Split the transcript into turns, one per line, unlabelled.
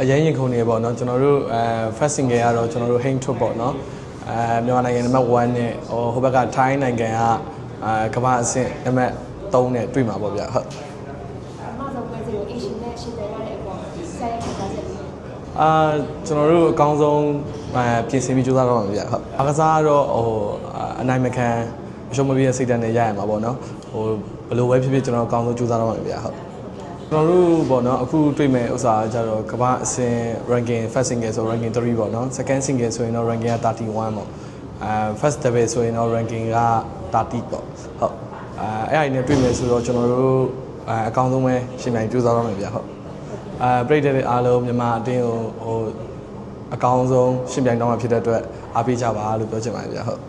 အရင်ရင်ခုန်နေပေါ့နော်ကျွန်တော်တို့အဲ first single ကတော့ကျွန်တော်တို့ hang trip ပေါ့နော်အဲမြန်မာနိုင်ငံနံပါတ်1နဲ့ဟိုဟိုဘက်ကထိုင်းနိုင်ငံကအဲကမ္ဘာအဆင့်နံပါတ်3နဲ့တွေ့မှာပေါ့ဗျဟုတ်
နောက်ဆုံးပွဲစဉ်ကိုအင်ရှင်နဲ့ရှင်းပြရတဲ့အပေါ်ဆက်ရခံစားချက်လေး
အာကျွန်တော်တို့အကောင်းဆုံးအဲပြင်ဆင်ပြီးကြိုးစားတော့မှာဗျဟုတ်အားကစားကတော့ဟိုအနိုင်မခံအရှုံးမပြေတဲ့စိတ်ဓာတ်နဲ့ရရမှာပေါ့နော်ဟိုဘယ်လိုပဲဖြစ်ဖြစ်ကျွန်တော်အကောင်းဆုံးကြိုးစားတော့မှာဗျဟုတ် ကျွန်တော်တို့ပေါ့နော်အခုတွေ့မဲ့ဥစ္စာကြတော့ကမ္ဘာအဆင့် ranking first single ဆို ranking 3ပေါ့နော် second single ဆိုရင်တော့ ranking က31ပေါ့အဲ first double ဆိုရင်တော့ ranking က30ပေါ့ဟုတ်အဲအဲ့အရင်နဲ့တွေ့မယ်ဆိုတော့ကျွန်တော်တို့အဲအကောင်းဆုံးပဲရှင်ပြိုင်ကြိုးစားတော့မယ်ဗျဟုတ်အဲပြည်တဲ့အားလုံးမြန်မာအတင်းကိုဟိုအကောင်းဆုံးရှင်ပြိုင်တော့မှာဖြစ်တဲ့အတွက်အားပေးကြပါလို့ပြောချင်ပါတယ်ဗျဟုတ်